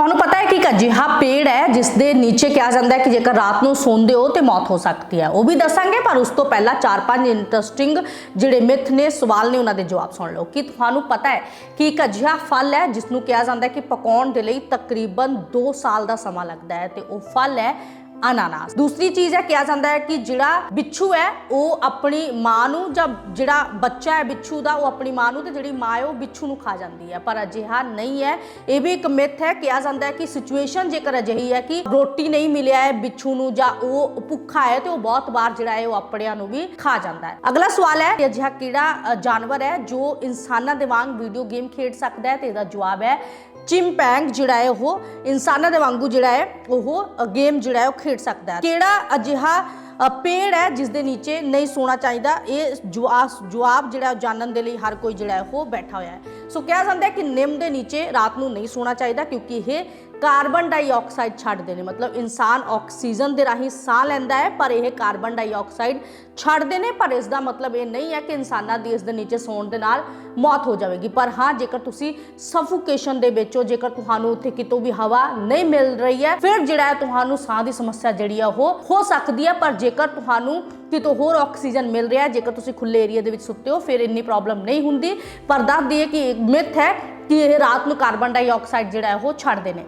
ਤੁਹਾਨੂੰ ਪਤਾ ਹੈ ਕਿ ਇੱਕ ਅਜਿਹਾ ਪੇੜ ਹੈ ਜਿਸ ਦੇ ਨੀਚੇ ਕਿਹਾ ਜਾਂਦਾ ਹੈ ਕਿ ਜੇਕਰ ਰਾਤ ਨੂੰ ਸੌਂਦੇ ਹੋ ਤੇ ਮੌਤ ਹੋ ਸਕਦੀ ਹੈ। ਉਹ ਵੀ ਦੱਸਾਂਗੇ, ਪਰ ਉਸ ਤੋਂ ਪਹਿਲਾਂ ਚਾਰ ਪੰਜ ਇੰਟਰਸਟਿੰਗ ਜਿਹੜੇ ਮਿਥ ਨੇ, ਸਵਾਲ ਨੇ ਉਹਨਾਂ ਦੇ ਜਵਾਬ ਸੁਣ ਲਓ। ਕਿ ਤੁਹਾਨੂੰ ਪਤਾ ਹੈ ਕਿ ਇੱਕ ਅਜਿਹਾ ਫਲ ਹੈ ਜਿਸ ਨੂੰ ਕਿਹਾ ਜਾਂਦਾ ਹੈ ਕਿ ਪਕਾਉਣ ਦੇ ਲਈ ਤਕਰੀਬਨ 2 ਸਾਲ ਦਾ ਸਮਾਂ ਲੱਗਦਾ ਹੈ ਤੇ ਉਹ ਫਲ ਹੈ ਅਨਾਨਾਸ। ਦੂਸਰੀ ਚੀਜ਼ ਹੈ ਕਿਹਾ ਜਾਂਦਾ ਹੈ ਕਿ ਜਿਹੜਾ ਬਿੱਛੂ ਹੈ, ਉਹ ਆਪਣੀ ਮਾਂ ਨੂੰ ਜਾਂ ਜਿਹੜਾ ਬੱਚਾ ਹੈ ਬਿੱਛੂ ਦਾ, ਉਹ ਆਪਣੀ ਮਾਂ ਨੂੰ ਤੇ ਜਿਹੜੀ ਮਾਂ ਹੈ ਉਹ ਬਿੱਛੂ ਨੂੰ ਖਾ ਜਾਂਦੀ ਹੈ। ਪਰ ਅਜਿਹਾ ਨਹੀਂ ਹੈ। ਇਹ ਵੀ ਇੱਕ ਮਿਥ ਹੈ, ਕਿਹਾ ਜਾਂਦਾ ਹੈ ਕਿ ਸਿਚੁਏਸ਼ਨ ਜੇਕਰ ਅਜਿਹੀ ਹੈ ਕਿ ਰੋਟੀ ਨਹੀਂ ਮਿਲਿਆ ਹੈ ਬਿੱਛੂ ਨੂੰ ਜਾਂ ਉਹ ਭੁੱਖਾ ਹੈ ਤੇ ਉਹ ਬਹੁਤ ਵਾਰ ਜਿਹੜਾ ਹੈ ਉਹ ਆਪਣਿਆਂ ਨੂੰ ਵੀ ਖਾ ਜਾਂਦਾ ਹੈ। ਅਗਲਾ ਸਵਾਲ ਹੈ ਕਿ ਅਜਿਹਾ ਕਿਹੜਾ ਜਾਨਵਰ ਹੈ ਜੋ ਇਨਸਾਨਾਂ ਦੇ ਵਾਂਗ ਵੀਡੀਓ ਗੇਮ ਖੇਡ ਸਕਦਾ ਹੈ ਤੇ ਇਹਦਾ ਜਵਾਬ ਹੈ ਚਿੰਪੈਂਗ ਜਿਹੜਾ ਹੈ ਉਹ ਇਨਸਾਨਾਂ ਦੇ ਵਾਂਗੂ ਜਿਹੜਾ ਹੈ, ਉਹ ਗੇਮ ਜਿਹੜਾ ਹੈ ਉਹ ਖੇਡ ਸਕਦਾ ਹੈ। ਕਿਹੜਾ ਅਜਿਹਾ ਪੇੜ ਹੈ ਜਿਸ ਦੇ ਨੀਚੇ ਨਹੀਂ ਸੋਣਾ ਚਾਹੀਦਾ। ਇਹ ਜਵਾਬ ਜਵਾਬ ਜਿਹੜਾ ਉਹ ਜਾਣਨ ਦੇ ਲਈ ਹਰ ਕੋਈ ਜਿਹੜਾ ਉਹ ਬੈਠਾ ਹੋਇਆ ਹੈ। ਸੋ ਕਿਹਾ ਜਾਂਦਾ ਹੈ ਕਿ ਨਿੰਮ ਦੇ ਨੀਚੇ ਰਾਤ ਨੂੰ ਨਹੀਂ ਸੋਣਾ ਚਾਹੀਦਾ ਕਿਉਂਕਿ ਇਹ ਕਾਰਬਨ ਡਾਈਆਕਸਾਈਡ ਛੱਡਦੇ ਨੇ ਮਤਲਬ ਇਨਸਾਨ ਆਕਸੀਜਨ ਦੇ ਰਾਹੀਂ ਸਾਹ ਲੈਂਦਾ ਹੈ, ਪਰ ਇਹ ਕਾਰਬਨ ਡਾਈਆਕਸਾਈਡ ਛੱਡਦੇ ਨੇ। ਪਰ ਇਸ ਦਾ ਮਤਲਬ ਇਹ ਨਹੀਂ ਹੈ ਕਿ ਇਨਸਾਨਾਂ ਦੀ ਇਸ ਦੇ ਨੀਚੇ ਸੌਣ ਦੇ ਨਾਲ ਮੌਤ ਹੋ ਜਾਵੇਗੀ। ਪਰ ਹਾਂ, ਜੇਕਰ ਤੁਸੀਂ ਸਫੋਕੇਸ਼ਨ ਦੇ ਵਿੱਚੋਂ ਜੇਕਰ ਤੁਹਾਨੂੰ ਉੱਥੇ ਕਿਤੋਂ ਵੀ ਹਵਾ ਨਹੀਂ ਮਿਲ ਰਹੀ ਹੈ, ਫਿਰ ਜਿਹੜਾ ਹੈ ਤੁਹਾਨੂੰ ਸਾਹ ਦੀ ਸਮੱਸਿਆ ਜਿਹੜੀ ਆ ਉਹ ਹੋ ਸਕਦੀ ਹੈ। ਪਰ ਜੇਕਰ ਤੁਹਾਨੂੰ ਕਿਤੋਂ ਹੋਰ ਆਕਸੀਜਨ ਮਿਲ ਰਿਹਾ ਹੈ, ਜੇਕਰ ਤੁਸੀਂ ਖੁੱਲੇ ਏਰੀਆ ਦੇ ਵਿੱਚ ਸੁੱਤੇ ਹੋ, ਫਿਰ ਇੰਨੀ ਪ੍ਰੋਬਲਮ ਨਹੀਂ ਹੁੰਦੀ। ਪਰ ਦੱਸ ਦਈਏ ਕਿ ਇੱਕ ਮਿਥ ਹੈ ਕਿ ਇਹ ਰਾਤ ਨੂੰ ਕਾਰਬਨ ਡਾਈਆਕਸਾਈਡ ਜਿਹੜਾ ਹੈ, ਉਹ ਛੱਡਦੇ ਨੇ।